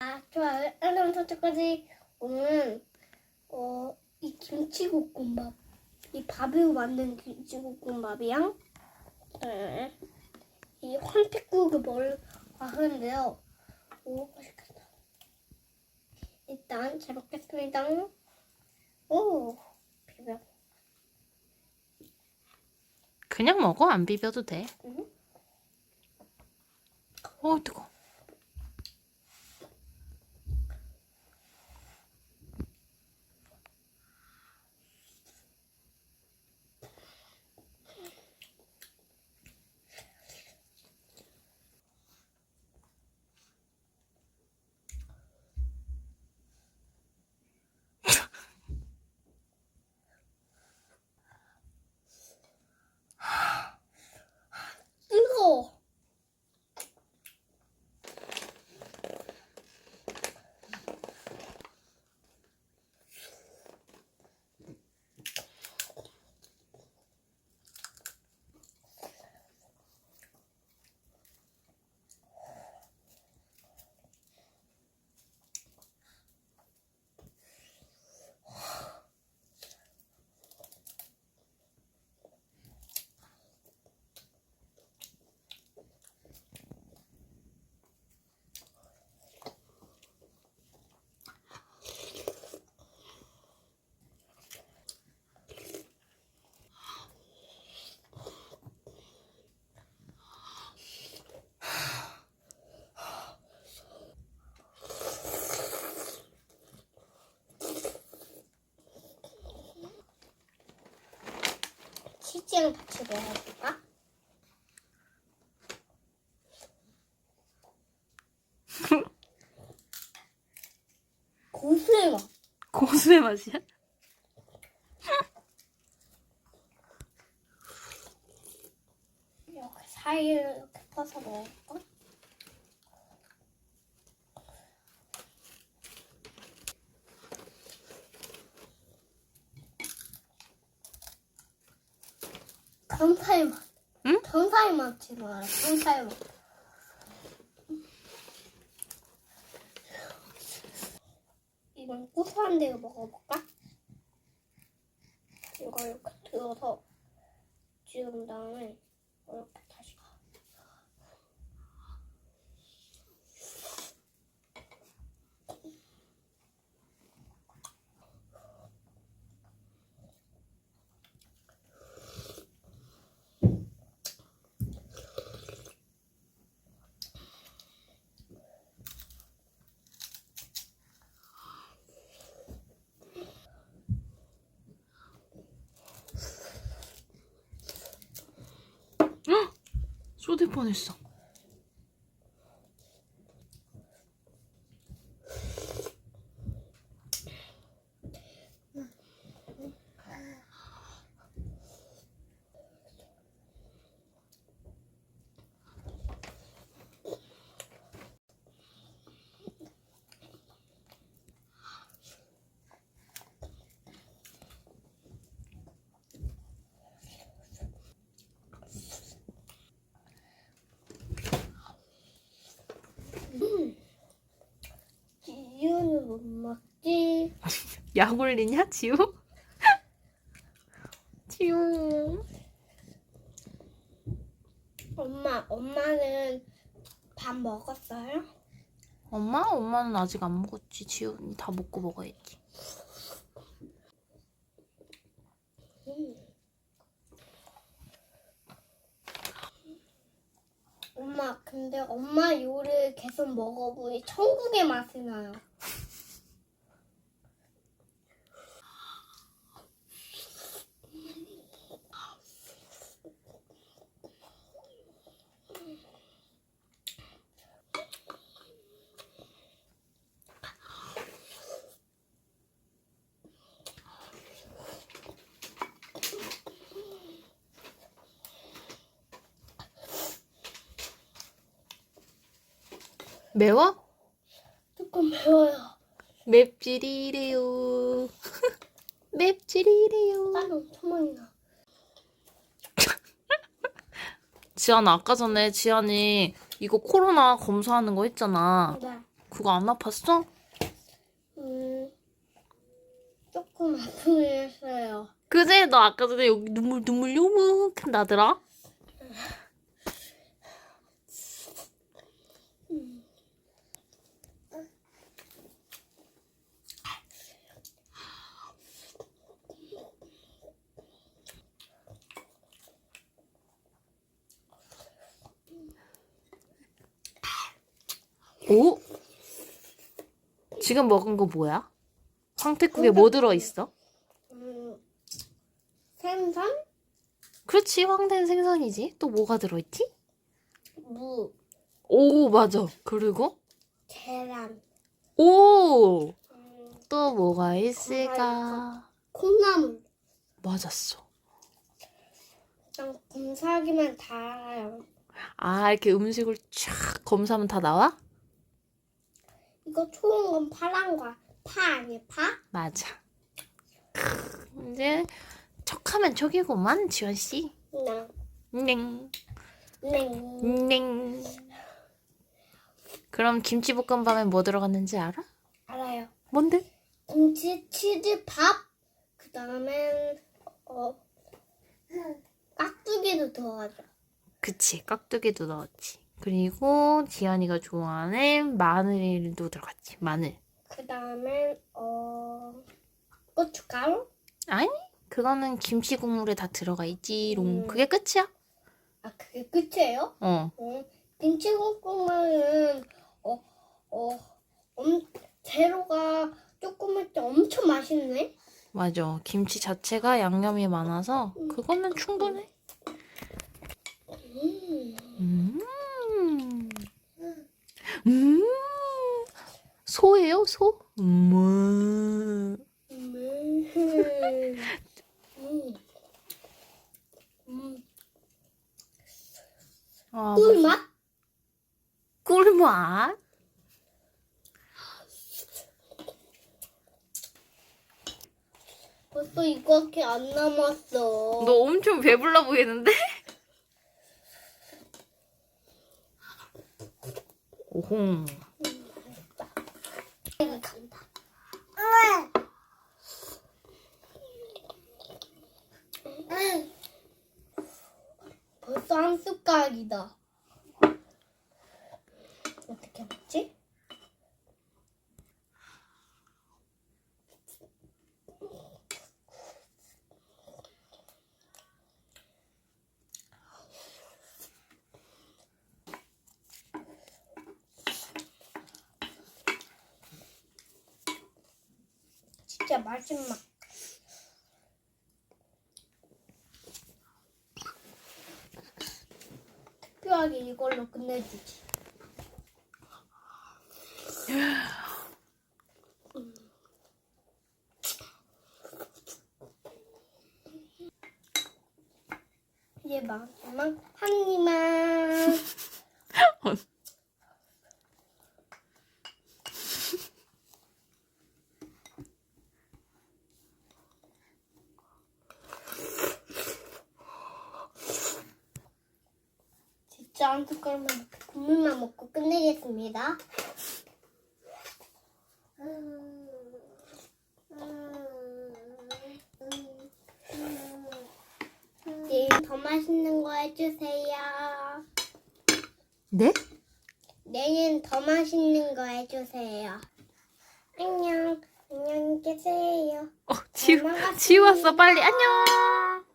아, 좋아요. 알람 설정까지 오늘은 어, 이 김치볶음밥, 이 밥으로 만든 김치볶음밥이랑 네, 이 황태국을 먹을 하는데요. 오, 맛있겠다. 일단 잘 먹겠습니다. 오, 비벼. 그냥 먹어 안 비벼도 돼. 응? 어 뜨거. 뜨거워. 치즈랑 같이 먹어볼까? 고수의 맛. 고수의 맛이야? 이렇게 사이를 이렇게 퍼서 먹을까? 감사의 맛. 응? 감사의 맛이 나요. 감사의 맛. 이건 고소한 데로 먹어볼까? 이거 이렇게 들어서 지운 다음에 이렇게 쏟을 뻔했어. 이유는 못 먹지. 약 올리냐 지우? 지우. 엄마, 엄마는 밥 먹었어요? 엄마? 엄마는 아직 안 먹었지. 지우는 다 먹고 먹어야지. 엄마, 근데 엄마 요리를 계속 먹어보니 천국의 맛이 나요. 매워? 조금 매워요. 맵찔이래요. 맵찔이래요. 땀이 엄청 많이 나. 지안아 아까 전에 지안이 이거 코로나 검사하는 거 했잖아. 네. 그거 안 아팠어? 음, 조금 아프긴 했어요. 그제 너 아까 전에 여기 눈물 눈물 요만큼 나더라. 오? 지금 먹은 거 뭐야? 황태국에 뭐 들어있어? 음, 생선, 그렇지, 황태는 생선이지. 또 뭐가 들어있지? 무, 오, 맞아. 그리고 계란, 오! 음, 또 뭐가 있을까? 콩나물. 맞았어. 그냥 검사하기만 다 알아요. 아, 이렇게 음식을 쫙 검사하면 다 나와? 이거 좋은 건 파란 거야. 파 아니야, 파? 맞아. 크, 이제 척하면 척이구만, 지원 씨. 네. 넹, 네. 넹. 그럼 김치볶음밥에 뭐 들어갔는지 알아? 알아요. 뭔데? 김치, 치즈, 밥. 그 다음엔, 어, 깍두기도 들어가죠. 그치, 깍두기도 넣었지. 그리고 지연이가 좋아하는 마늘도 들어갔지, 마늘. 그 다음엔, 어, 고춧가루? 아니, 그거는 김치 국물에 다 들어가 있지롱. 음. 그게 끝이야? 아, 그게 끝이에요? 어. 어, 김치볶음은, 어, 어, 엄, 재료가 조금일 때 엄청 맛있네? 맞아. 김치 자체가 양념이 많아서 그거는 충분해. 음. 음. 음. 소예요, 소? 음. 아, 꿀맛? 꿀맛. 벌써 이거밖에 안 남았어. 너 엄청 배불러 보이는데? 오홍. 여기 간다. 벌써 한 숟가락이다. 어떻게 먹지? 진짜 마지막. 특별하게 이걸로 끝내주지. 이제 마지막 한 입만. 진짜 한 숟가락만 이렇게 국물만 먹고 끝내겠습니다. 내일 더 맛있는 거 해주세요. 네? 내일 더 맛있는 거 해주세요. 안녕. 안녕히 계세요. 어, 지우. 지웠어, 빨리. 안녕.